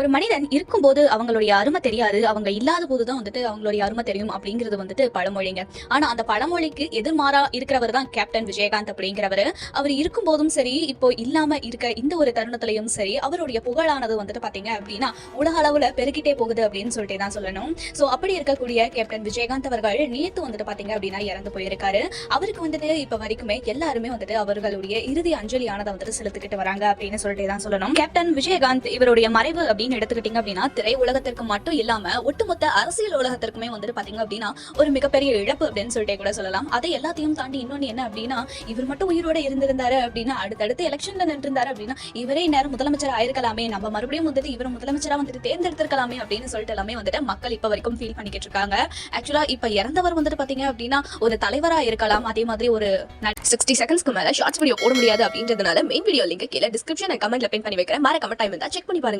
ஒரு மனிதன் இருக்கும்போது அவங்களுடைய அருமை தெரியாது. அவங்க இல்லாத போதுதான் வந்துட்டு அவங்களுடைய அருமை தெரியும் அப்படிங்கிறது வந்துட்டு பழமொழிங்க. ஆனா அந்த பழமொழிக்கு எதிர்மாறா இருக்கிறவர் தான் கேப்டன் விஜயகாந்த் அப்படிங்கிறவர். அவர் இருக்கும்போதும் சரி இப்போ இல்லாம இருக்க இந்த ஒரு தருணத்திலையும் சரி அவருடைய புகழானது வந்துட்டு பாத்தீங்க அப்படின்னா உலக அளவுல பெருகிட்டே போகுது அப்படின்னு சொல்லிட்டு தான் சொல்லணும். சோ அப்படி இருக்கக்கூடிய கேப்டன் விஜயகாந்த் அவர்கள் நேத்து வந்துட்டு பாத்தீங்க அப்படின்னா இறந்து போயிருக்காரு. அவருக்கு வந்துட்டு இப்ப வரைக்குமே எல்லாருமே வந்துட்டு அவர்களுடைய இறுதி அஞ்சலியானதை வந்துட்டு செலுத்திக்கிட்டு வராங்க அப்படின்னு சொல்லிட்டு தான் சொல்லணும். கேப்டன் விஜயகாந்த் இவருடைய மறைவு அப்படின்னு எடுத்துக்கிட்டீங்க அப்படின்னா திரை உலகத்திற்கு மட்டும் இல்லாம ஒட்டுமொத்த அரசியல் உலகத்திற்குமே வந்துட்டு பாத்தீங்க அப்படின்னா ஒரு மிகப்பெரிய இழப்பு அப்படின்னு சொல்லிட்டு கூட சொல்லலாம். அதை எல்லாத்தையும் தாண்டி இன்னொன்னு என்ன அப்படின்னா இவர் மட்டும் உயிரோட இருந்திருந்தாரு அப்படின்னா அடுத்தடுத்து எலெக்ஷன்ல நின்றிருந்தாரு அப்படின்னா இவரே நேரம் முதலமைச்சர் ஆயிருக்கலாமே. நம்ம மறுபடியும் வந்துட்டு இவர் முதலமைச்சரா வந்துட்டு தேர்ந்தெடுத்திருக்கலாமே அப்படின்னு சொல்லிட்டு எல்லாமே வந்துட்டு மக்கள் இப்ப வரைக்கும் ஃபீல் பண்ணிக்கிட்டு இருக்காங்க. ஆக்சுவலா இப்ப இறந்தவர் வந்துட்டு பாத்தீங்க அப்படின்னா ஒரு தலைவரா இருக்கலாம். அதே மாதிரி ஒரு சிக்ஸ்டி செகண்ட்ஸ்க்கு மேல ஷார்ட்ஸ் வீடியோ போட முடியாது அப்படின்றதுனால மெயின் வீடியோ லிங்க் கீழே டிஸ்கிரிப்ஷன் கமெண்ட்ல பின் பண்ணி வைக்கிறேன். மறக்காம டைம் இருந்தா செக் பண்ணி பாருங்க.